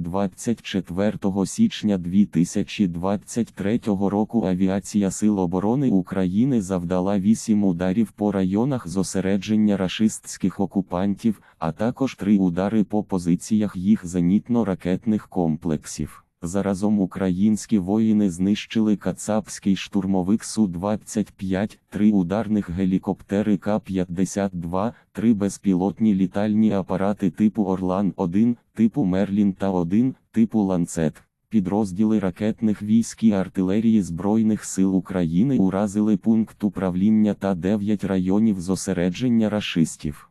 24 січня 2023 року Авіація Сил оборони України завдала 8 ударів по районах зосередження рашистських окупантів, а також 3 удари по позиціях їх зенітно-ракетних комплексів. Заразом українські воїни знищили кацапський штурмовик Су-25, три ударних гелікоптери К-52, три безпілотні літальні апарати типу Орлан-1, типу Мерлін та 1, типу Ланцет. Підрозділи ракетних військ і артилерії Збройних сил України уразили пункт управління та 9 районів зосередження рашистів.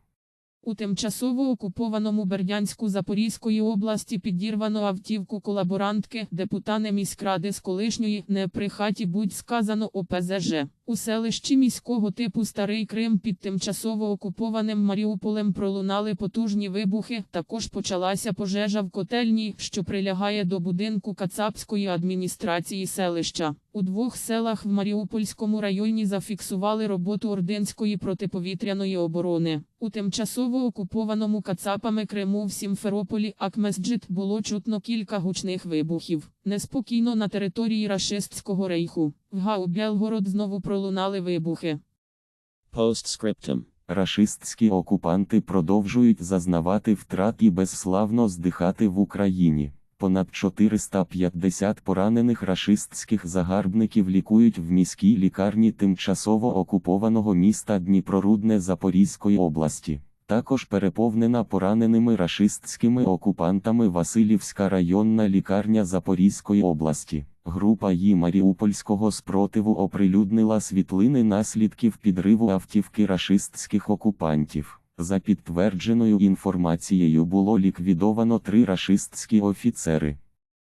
У тимчасово окупованому Бердянську Запорізької області підірвано автівку колаборантки, депутани міськради з колишньої не при хаті будь сказано ОПЗЖ. У селищі міського типу Старий Крим під тимчасово окупованим Маріуполем пролунали потужні вибухи. Також почалася пожежа в котельні, що прилягає до будинку Кацапської адміністрації селища. У двох селах в Маріупольському районі зафіксували роботу Ординської протиповітряної оборони. У тимчасово окупованому Кацапами Криму в Сімферополі Акмесджит було чутно кілька гучних вибухів. Неспокійно на території рашистського рейху. В Гау-Белгород знову пролунали вибухи. Postscriptum. Рашистські окупанти продовжують зазнавати втрат і безславно здихати в Україні. Понад 450 поранених рашистських загарбників лікують в міській лікарні тимчасово окупованого міста Дніпрорудне Запорізької області. Також переповнена пораненими рашистськими окупантами Васильівська районна лікарня Запорізької області. Група її Маріупольського спротиву оприлюднила світлини наслідків підриву автівки рашистських окупантів. За підтвердженою інформацією було ліквідовано три рашистські офіцери.